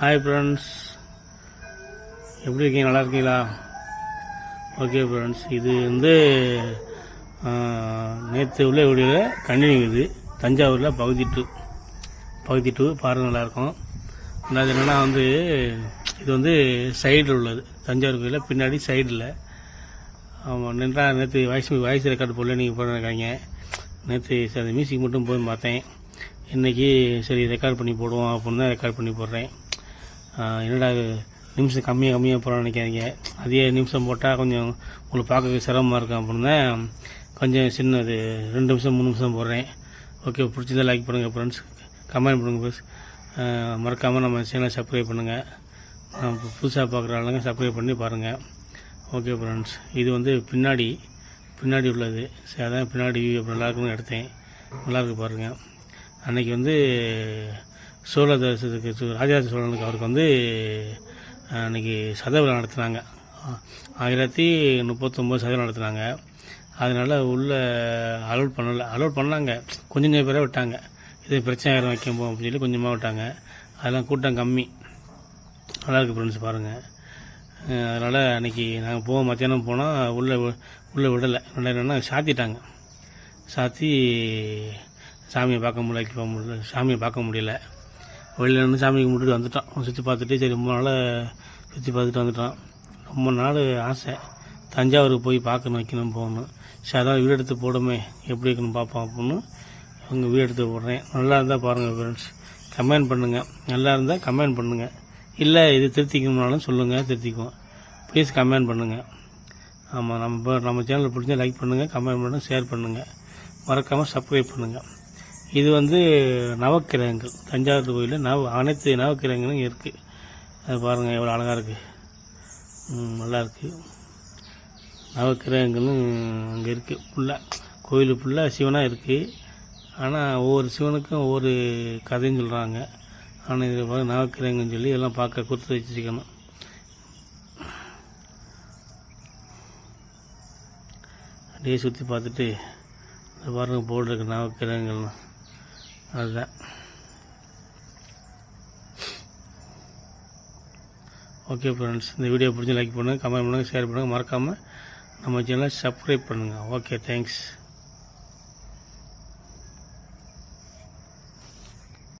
Hi friends எப்படி இருக்கீங்க? நல்லா இருக்கீங்களா? ஓகே ஃப்ரெண்ட்ஸ் இது வந்து நேற்று உள்ள வீடியோவில் கண்டினியூ இது தஞ்சாவூரில் பகுதி டூ பகுதி டூ பாருங்க நல்லாயிருக்கும் ரெண்டாவது என்னென்னா வந்து இது வந்து சைடில் உள்ளது. தஞ்சாவூர் கோயிலில் பின்னாடி சைடில் ஆமாம் நின்றா நேற்று வாய்ஸ் வாய்ஸ் ரெக்கார்டு போடல நீங்கள் போடுறாங்க நேற்று சரி அந்த மியூசிக் மட்டும் போய் பார்த்தேன். இன்றைக்கி சரி ரெக்கார்ட் பண்ணி போடுவோம் அப்படின்னு தான் ரெக்கார்ட் பண்ணி போடுறேன். என்னடா நிமிஷம் கம்மியாக கம்மியாக போகிறான்னு நினைக்காதீங்க. அதே நிமிஷம் போட்டால் கொஞ்சம் உங்களுக்கு பார்க்க சிரமமாக இருக்கும் அப்படின்னு தான் கொஞ்சம் சின்னது ரெண்டு நிமிஷம் மூணு நிமிஷம் போடுறேன். ஓகே பிடிச்சதா லைக் பண்ணுங்கள் ஃப்ரெண்ட்ஸ் கமெண்ட் பண்ணுங்கள் ஃப்ரெண்ட்ஸ் மறக்காமல் நம்ம சேனலை சப்ஸ்கிரைப் பண்ணுங்கள் புதுசாக பார்க்குற ஆளுங்க சப்ஸ்கிரைப் பண்ணி பாருங்கள் ஓகே ஃப்ரெண்ட்ஸ் இது வந்து பின்னாடி பின்னாடி உள்ளது. சரி அதான் பின்னாடி வியூ அப்படி நல்லா இருக்குன்னு எடுத்தேன் நல்லாயிருக்கு பாருங்கள் அன்னைக்கு வந்து சோழ தேசத்துக்கு ராஜராஜ சோழனுக்கு அவருக்கு வந்து அன்றைக்கி அன்னைக்கு சத விழா நடத்துனாங்க. ஆயிரத்தி முப்பத்தொம்போது சதவீதம் நடத்துனாங்க. அதனால் உள்ளே அலோட் பண்ணலை. அலோட் பண்ணாங்க. கொஞ்சம் கொஞ்சம் பேரை விட்டாங்க. இது பிரச்சனை ஆயிரம் வைக்க போகும் அப்படின்னு சொல்லி கொஞ்சமாக விட்டாங்க. அதெல்லாம் கூட்டம் கம்மி. நல்லாயிருக்கு ஃப்ரெண்ட்ஸ் பாருங்கள் அதனால் அன்றைக்கி நாங்கள் போவோம். மத்தியானம் போனால் உள்ளே உள்ளே விடலை. என்னென்னா சாத்திட்டாங்க. சாத்தி சாமியை பார்க்க முடியல போக முடியல. சாமியை பார்க்க முடியல. வெளியில் நின்று சாமி கும்பிட்டுட்டு வந்துட்டோம் சுற்றி பார்த்துட்டு சரி ரொம்ப நாள் சுற்றி பார்த்துட்டு வந்துட்டோம் ரொம்ப நாள் ஆசை. தஞ்சாவூருக்கு போய் பார்க்கணும் வைக்கணும் போகணும். சரி அதான் வீடு எடுத்து போடுமே. எப்படி இருக்குன்னு பார்ப்போம் அப்படின்னு அவங்க வீடு எடுத்து போடுறேன். நல்லா இருந்தால் பாருங்கள் ஃப்ரெண்ட்ஸ் கமெண்ட் பண்ணுங்கள் நல்லா இருந்தால் கமெண்ட் பண்ணுங்கள் இல்லை இது திருத்திக்கணும்னாலும் சொல்லுங்கள் திருத்திக்குவோம். ப்ளீஸ் கமெண்ட் பண்ணுங்கள் ஆமாம் நம்ம நம்ம சேனல் பிடிச்சா லைக் பண்ணுங்கள் கமெண்ட் பண்ணுங்கள் ஷேர் பண்ணுங்கள் மறக்காமல் சப்ஸ்கிரைப் பண்ணுங்கள் இது வந்து நவக்கிரகங்கள். தஞ்சாவூர் கோயிலில் நவ அனைத்து நவக்கிரகங்களும் இருக்குது அது பாருங்கள் எவ்வளோ அழகாக இருக்குது நல்லா இருக்குது நவக்கிரகங்களும் அங்கே இருக்குது ஃபுல்லாக கோயில் ஃபுல்லாக சிவனாக இருக்குது ஆனால் ஒவ்வொரு சிவனுக்கும் ஒவ்வொரு கதைன்னு சொல்கிறாங்க ஆனால் இதில் பார்த்து நவக்கிரகங்கன்னு சொல்லி எல்லாம் பார்க்க கொடுத்து வச்சுக்கணும் அப்படியே சுற்றி பார்த்துட்டு பாருங்கள் பாருங்க போர்டு இருக்கு நவக்கிரகங்கள்லாம் அதுதான் ஓகே ஃப்ரெண்ட்ஸ் இந்த வீடியோ பிடிச்சி லைக் பண்ணுங்கள் கமெண்ட் பண்ணுங்கள் ஷேர் பண்ணுங்கள் மறக்காமல் நம்ம சேனலை சப்ஸ்கிரைப் பண்ணுங்கள் ஓகே தேங்க்ஸ்